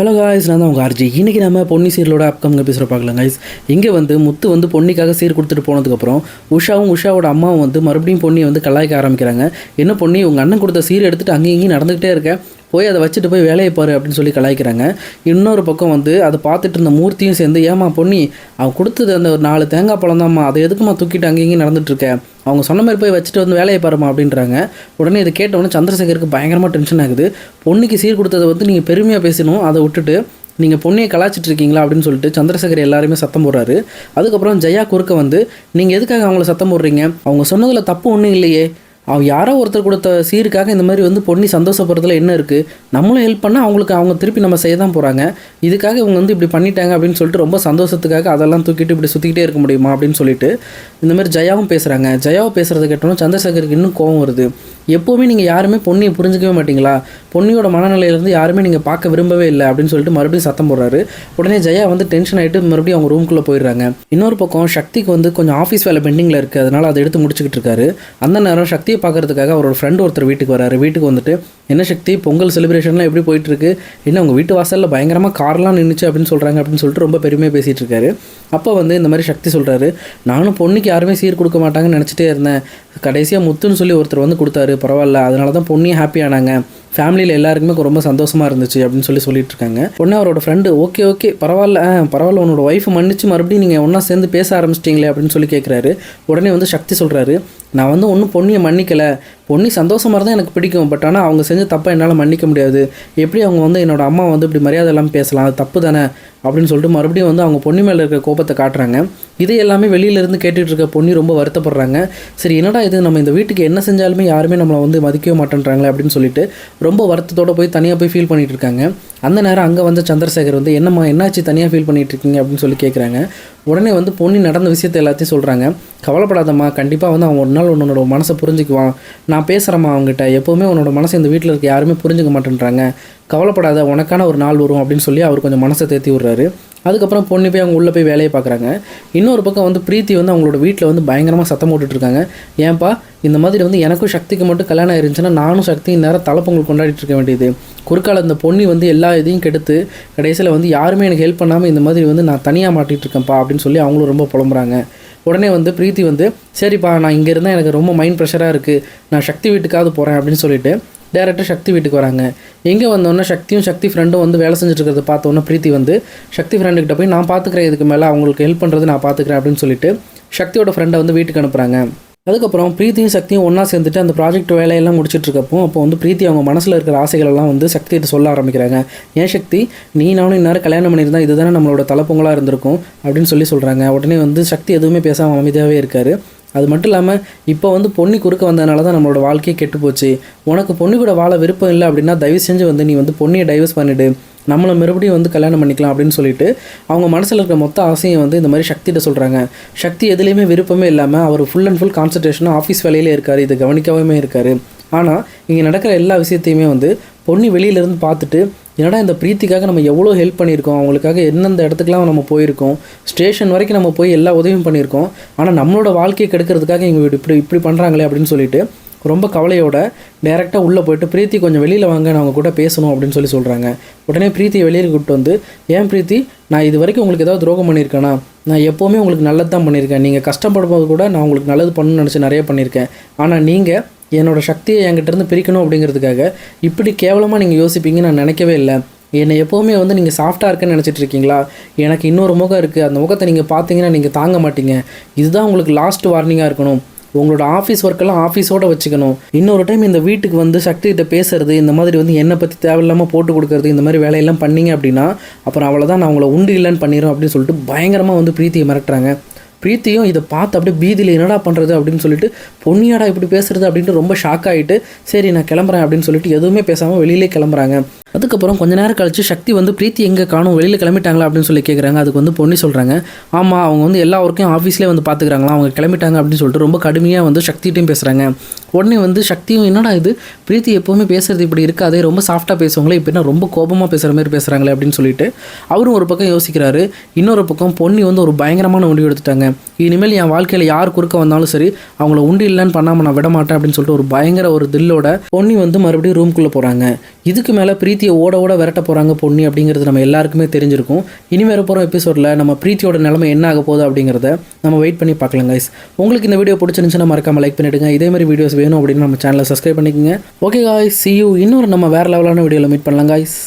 Hello guys நான் தான் உங்கள் ஆர்ஜி இன்றைக்கி நம்ம பொன்னி சீரியலோட அப்கமிங் எபிசோட பார்க்கலாம் காய்ஸ் இங்கே வந்து முத்து வந்து பொன்னிக்காக சீர் கொடுத்துட்டு போனதுக்கப்புறம் உஷாவும் உஷாவோட அம்மாவும் வந்து மறுபடியும் பொன்னியை வந்து கலாய்க்க ஆரம்பிக்கிறாங்க. என்ன பொன்னி உங்கள் அண்ணன் கொடுத்த சீர் எடுத்துகிட்டு அங்கேயும் இங்கேயும் நடந்துக்கிட்டே இருக்க. போய் அதை வச்சுட்டு போய் வேலையை பாரு அப்படின்னு சொல்லி கலாய்க்கிறாங்க. இன்னொரு பக்கம் வந்து அதை பார்த்துட்டு இருந்த மூர்த்தியும் சேர்ந்து ஏமா பொன்னி அவன் கொடுத்தது அந்த ஒரு நாலு தேங்காய் பழம் தான்மா அதை எதுக்குமா தூக்கிட்டு அங்கேயும் இங்கேயும் நடந்துட்டு இருக்கேன் அவங்க சொன்ன மாதிரி போய் வச்சுட்டு வந்து வேலையை பாருமா அப்படின்றாங்க. உடனே இதை கேட்டவுடனே சந்திரசேகருக்கு பயங்கரமாக டென்ஷன் ஆகுது. பொண்ணுக்கு சீர் கொடுத்ததை வந்து நீங்கள் பெருமையாக பேசணும். அதை விட்டுட்டு நீங்கள் பொண்ணையை கலாச்சிட்டு இருக்கீங்களா அப்படின்னு சொல்லிட்டு சந்திரசேகர் எல்லாருமே சத்தம் போடுறாரு. அதுக்கப்புறம் ஜெயா குறுக்க வந்து நீங்கள் எதுக்காக அவங்கள சத்தம் போடுறீங்க? அவங்க சொன்னதில் தப்பு ஒன்றும் இல்லையே. அவன் யாரோ ஒருத்தர் கொடுத்த சீருக்காக இந்த மாதிரி வந்து பொண்ணி சந்தோஷப்படுறதுல என்ன இருக்குது நம்மளும் ஹெல்ப் பண்ணால் அவங்களுக்கு அவங்க திருப்பி நம்ம செய்ய தான் போகிறாங்க இதுக்காக இவங்க வந்து இப்படி பண்ணிட்டாங்க அப்படின்னு சொல்லிட்டு ரொம்ப சந்தோஷத்துக்காக அதெல்லாம் தூக்கிட்டு இப்படி சுற்றிக்கிட்டே இருக்க முடியுமா அப்படின்னு சொல்லிட்டு இந்த மாதிரி ஜெயாவும் பேசுகிறாங்க ஜெயாவை பேசுகிறத கேட்டோம்னா சந்திரசேகருக்கு இன்னும் கோவம் வருது. எப்போவுமே நீங்கள் யாருமே பொண்ணியை புரிஞ்சிக்கவே மாட்டிங்களா? பொன்னியோட மனநிலையிலேருந்து யாருமே நீங்கள் பார்க்க விரும்பவே இல்லை அப்படின்னு சொல்லிட்டு மறுபடியும் சத்தம் போடுறாரு. உடனே ஜெயா வந்து டென்ஷன் ஆகிட்டு மறுபடியும் அவங்க ரூம்குள்ளே போயிடுறாங்க. இன்னொரு பக்கம் சக்திக்கு வந்து கொஞ்சம் ஆஃபீஸ் வேலை பெண்டிங்கில் இருக்குது அதனால் அதை எடுத்து முடிச்சுக்கிட்டு இருக்காரு. அந்த நேரம் சக்தியை பார்க்கறதுக்காக அவரோட ஃப்ரெண்ட் ஒருத்தர் வீட்டுக்கு வராரு. வீட்டுக்கு வந்துட்டு என்ன சக்தி? பொங்கல் செலிப்ரேஷன்லாம் எப்படி போயிட்டு இருக்கு? என்ன உங்கள் வீட்டு வாசலில் பயங்கரமாக கார்லாம் நின்றுச்சு அப்படின்னு சொல்கிறாங்க அப்படின்னு சொல்லிட்டு ரொம்ப பெருமையாக பேசிகிட்டு இருக்காரு. அப்போ வந்து இந்த மாதிரி சக்தி சொல்கிறாரு நானும் பொண்ணுக்கு யாருமே சீர் கொடுக்க மாட்டாங்கன்னு நினச்சிட்டே இருந்தேன். கடைசியாக முத்துன்னு சொல்லி ஒருத்தர் வந்து கொடுத்தாரு. பரவாயில்ல. அதனால தான் பொண்ணியும் ஹாப்பி ஆனாங்க. ஃபேமிலியில் எல்லாருக்குமே ரொம்ப சந்தோஷமாக இருந்துச்சு அப்படின்னு சொல்லி சொல்லிட்டு இருக்காங்க உடனே அவரோட ஃப்ரெண்டு ஓகே ஓகே பரவாயில்ல ஆ, பரவாயில்ல உன்னோட ஒய்ஃப் மன்னிச்சு மறுபடியும் நீங்கள் ஒன்றா சேர்ந்து பேச ஆரம்பிச்சிட்டிங்களே அப்படின்னு சொல்லி கேட்குறாரு உடனே வந்து சக்தி சொல்கிறாரு நான் வந்து ஒன்றும் பொண்ணியை மன்னிக்கலை. பொண்ணி சந்தோஷமாக இருந்தால் எனக்கு பிடிக்கும். பட் ஆனால் அவங்க செஞ்ச தப்பை என்னால் மன்னிக்க முடியாது. எப்படி அவங்க வந்து என்னோட அம்மா வந்து இப்படி மரியாதை இல்லாமல் பேசலாம்? அது தப்பு தானே? அப்படின்னு சொல்லிட்டு மறுபடியும் வந்து அவங்க பொண்ணு மேலே இருக்க கோபத்தை காட்டுறாங்க. இது எல்லாமே வெளியிலேருந்து கேட்டுட்டு இருக்க பொண்ணி ரொம்ப வருத்தப்படுறாங்க. சரி என்னடா இது? நம்ம இந்த வீட்டுக்கு என்ன செஞ்சாலுமே யாருமே நம்மளை வந்து மதிக்கவே மாட்டேன்றாங்களே அப்படின்னு சொல்லிட்டு ரொம்ப வருத்தத்தோட போய் தனியாக போய் ஃபீல் பண்ணிகிட்டு இருக்காங்க அந்த நேரம் அங்கே வந்து சந்திரசேகர் வந்து என்னம்மா என்னாச்சு? தனியாக ஃபீல் பண்ணிகிட்டு இருக்கீங்க அப்படின்னு சொல்லி கேட்குறாங்க உடனே வந்து பொண்ணு நடந்த விஷயத்தை எல்லாத்தையும் சொல்கிறாங்க கவலைப்படாதம்மா கண்டிப்பாக வந்து அவன் ஒரு நாள் உன்னோட மனசை புரிஞ்சுக்குவான். நான் பேசுகிறேம்மா அவங்ககிட்ட. எப்போவுமே உன்னோட மனசை இந்த வீட்டில் இருக்க யாருமே புரிஞ்சுக்க மாட்டேன்றாங்க. கவலைப்படாத உனக்கான ஒரு நாள் வரும் அப்படின்னு சொல்லி அவர் கொஞ்சம் மனசை தேத்தி விட்றாரு. அதுக்கப்புறம் பொண்ணு போய் அவங்க உள்ளே போய் வேலையை பார்க்குறாங்க. இன்னொரு பக்கம் வந்து பிரீத்தி வந்து அவங்களோட வீட்டில் வந்து பயங்கரமாக சத்தம் போட்டுட்ருக்காங்க. ஏன்பா இந்த மாதிரி வந்து எனக்கும் சக்திக்கு மட்டும் கல்யாணம் ஆயிருந்துச்சுன்னா நானும் சக்தி நேரம் தலைப்பொங்கல் கொண்டாடிட்டு இருக்க வேண்டியது. குறுக்கால இந்த பொண்ணு வந்து எல்லா இதையும் கெடுத்து கடைசியில் வந்து யாருமே எனக்கு ஹெல்ப் பண்ணாமல் இந்த மாதிரி வந்து நான் தனியாக மாட்டிகிட்டு இருக்கேன்ப்பா அப்படின்னு சொல்லி அவங்களும் ரொம்ப புலம்புறாங்க. உடனே வந்து பிரீத்தி வந்து சரிப்பா நான் இங்கே இருந்தால் எனக்கு ரொம்ப மைண்ட் ப்ரெஷராக இருக்குது நான் சக்தி வீட்டுக்காவது போகிறேன் அப்படின்னு சொல்லிட்டு டேரெக்டாக சக்தி வீட்டுக்கு வராங்க. எங்கே வந்தோன்னே சக்தியும் சக்தி ஃப்ரெண்டும் வந்து வேலை செஞ்சுட்டு இருக்கிறத பார்த்தோன்னே பிரீத்தி வந்து சக்தி ஃப்ரெண்டுக்கிட்ட போய் நான் பார்த்துக்கிறேன் இதுக்கு மேலே அவங்களுக்கு ஹெல்ப் பண்ணுறது நான் பார்த்துக்கிறேன் அப்படின்னு சொல்லிட்டு சக்தியோட ஃப்ரெண்டை வந்து வீட்டுக்கு அனுப்புகிறாங்க அதுக்கப்புறம் பிரீத்தியும் சக்தியும் ஒன்றா சேர்ந்துட்டு அந்த ப்ராஜெக்ட் வேலையெல்லாம் முடிச்சிட்டு இருக்கப்போ அப்போ வந்து பிரீத்தி அவங்க மனசில் இருக்கிற ஆசைகளெல்லாம் வந்து சக்திகிட்ட சொல்ல ஆரம்பிக்கிறாங்க. ஏன் சக்தி நீ நானும் இந்நேரம் கல்யாணம் பண்ணியிருந்தா இதுதானே நம்மளோட தலைப்பொங்கலாக இருந்திருக்கும்? அப்படின்னு சொல்லி சொல்கிறாங்க உடனே வந்து சக்தி எதுவுமே பேசாமல் அமைதியாகவே இருக்காரு. அது மட்டும் இல்லாமல் இப்போ வந்து பொண்ணு குறுக்க வந்ததுனால தான் நம்மளோட வாழ்க்கையே கெட்டு போச்சு. உனக்கு பொண்ணு கூட வாழ விருப்பம் இல்லை அப்படின்னா தயவு செஞ்சு வந்து நீ வந்து பொண்ணையை டைவர்ஸ் பண்ணிவிடு நம்மளை மறுபடியும் வந்து கல்யாணம் பண்ணிக்கலாம் அப்படின்னு சொல்லிட்டு அவங்க மனசில் இருக்கிற மொத்த ஆசையும் வந்து இந்த மாதிரி சக்திகிட்ட சொல்கிறாங்க சக்தி எதுலேயுமே விருப்பமே இல்லாமல் அவர் ஃபுல் அண்ட் ஃபுல் கான்சன்ட்ரேஷனாக ஆஃபீஸ் வேலையிலே இருக்கார். இது கவனிக்கவே இருக்கார். ஆனால் இங்கே நடக்கிற எல்லா விஷயத்தையுமே வந்து பொண்ணு வெளியிலேருந்து பார்த்துட்டு என்னடா இந்த பிரீத்திக்காக நம்ம எவ்வளோ ஹெல்ப் பண்ணியிருக்கோம் அவங்களுக்காக எந்தெந்த இடத்துக்குலாம் நம்ம போயிருக்கோம் ஸ்டேஷன் வரைக்கும் நம்ம போய் எல்லா உதவியும் பண்ணியிருக்கோம் ஆனால் நம்மளோட வாழ்க்கையை கெடுக்கிறதுக்காக இவங்க இப்படி இப்படி பண்ணுறாங்களே அப்படின்னு சொல்லிட்டு ரொம்ப கவலையோட டேரெக்டாக உள்ளே போயிட்டு பிரீத்தி கொஞ்சம் வெளியில் வாங்க நான் அவங்க கூட பேசணும் அப்படின்னு சொல்லி சொல்கிறாங்க உடனே பிரீத்தியை வெளியே கூப்பிட்டு வந்து ஏன் பிரீத்தி நான் இது வரைக்கும் உங்களுக்கு ஏதாவது துரோகம் பண்ணியிருக்கேனா? நான் எப்போவுமே உங்களுக்கு நல்லது தான் பண்ணியிருக்கேன். நீங்கள் கஷ்டப்படும் போது கூட நான் உங்களுக்கு நல்லது பண்ணணும்னு நினச்சி நிறைய பண்ணியிருக்கேன். ஆனால் நீங்கள் என்னோட சக்தியை என்கிட்டருந்து பிரிக்கணும் அப்படிங்கிறதுக்காக இப்படி கேவலமாக நீங்கள் யோசிப்பீங்கன்னு நான் நினைக்கவே இல்லை. என்னை எப்போவுமே வந்து நீங்கள் சாஃப்டாக இருக்கேன்னு நினச்சிட்டு இருக்கீங்களா? எனக்கு இன்னொரு முகம் இருக்குது அந்த முகத்தை நீங்கள் பார்த்தீங்கன்னா நீங்கள் தாங்க மாட்டீங்க. இதுதான் உங்களுக்கு லாஸ்ட் வார்னிங்காக இருக்கணும். உங்களோட ஆஃபீஸ் ஒர்க்கெல்லாம் ஆஃபீஸோட வச்சுக்கணும். இன்னொரு டைம் இந்த வீட்டுக்கு வந்து சக்திகிட்ட பேசுறது இந்த மாதிரி வந்து என்னை பற்றி தேவையில்லாமல் போட்டு கொடுக்கறது இந்த மாதிரி வேலையெல்லாம் பண்ணீங்க அப்படின்னா அப்புறம் அவ்வளோதான் நான் உங்களை உண்டு இல்லைன்னு பண்ணிடுறோம் அப்படின்னு சொல்லிட்டு பயங்கரமாக வந்து பிரீத்தியை மிரட்டுறாங்க. பிரீத்தியும் இதை பார்த்து அப்படியே பீதியில் என்னடா பண்ணுறது அப்படின்னு சொல்லிட்டு பொன்னியாடா இப்படி பேசுறது அப்படின்ட்டு ரொம்ப ஷாக் ஆகிட்டு சரி நான் கிளம்புறேன் அப்படின்னு சொல்லிட்டு எதுவுமே பேசாமல் வெளியிலே கிளம்புறாங்க. அதுக்கப்புறம் கொஞ்ச நேரம் கழிச்சு சக்தி வந்து பிரீத்தி எங்கே காணும்? வெளியில் கிளம்பிட்டாங்களா? அப்படின்னு சொல்லி கேட்குறாங்க அதுக்கு வந்து பொண்ணு சொல்கிறாங்க ஆமாம் அவங்க வந்து எல்லா ஒர்க்கையும் ஆஃபீஸ்லேயே வந்து பார்த்துக்கிறாங்களா அவங்க கிளம்பிட்டாங்க அப்படின்னு சொல்லிட்டு ரொம்ப கடுமையாக வந்து சக்திகிட்டையும் பேசுகிறாங்க உடனே வந்து சக்தியும் என்னடா இது? பிரீத்தி எப்போவுமே பேசுறது இப்படி இருக்காதே. ரொம்ப சாஃப்டாக பேசுவாங்களே. இப்போ என்ன ரொம்ப கோபமாக பேசுகிற மாதிரி பேசுகிறாங்களே அப்படின்னு சொல்லிட்டு அவரும் ஒரு பக்கம் யோசிக்கிறாரு. இன்னொரு பக்கம் பொண்ணு வந்து ஒரு பயங்கரமான முடிவு எடுத்துட்டாங்க. இனிமேல் என் வாழ்க்கையில் யார் குறுக்க வந்தாலும் சரி அவங்கள உண்டு இல்லைன்னு பண்ணாமல் நான் விட மாட்டேன் அப்படின்னு சொல்லிட்டு ஒரு பயங்கர ஒரு தில்லோட பொன்னி வந்து மறுபடியும் ரூம்குள்ளே போகிறாங்க இதுக்கு மேலே பிரீத்தி பிரீத்தியை ஓட ஓட விரட்ட போகிறாங்க பொண்ணு அப்படிங்கிறது நம்ம எல்லாருக்குமே தெரிஞ்சிருக்கும். இனி வேறு போகிற எபிசோடில் நம்ம பிரீத்தியோட நிலைமை என்ன ஆக போகுது அப்படிங்கிறத நம்ம வெயிட் பண்ணி பார்க்கலாம் கைஸ் உங்களுக்கு இந்த வீடியோ பிடிச்சிருந்துச்சுன்னா மறக்காம லைக் பண்ணிவிடுங்க இதே மாதிரி வீடியோஸ் வேணும் அப்படின்னு நம்ம சேனலை சப்ஸ்கிரைப் பண்ணிக்கோங்க. ஓகே காய்ஸ் சி யூ இன்னொரு நம்ம வேறு லெவலான வீடியோவில் மீட் பண்ணலாம் காய்ஸ்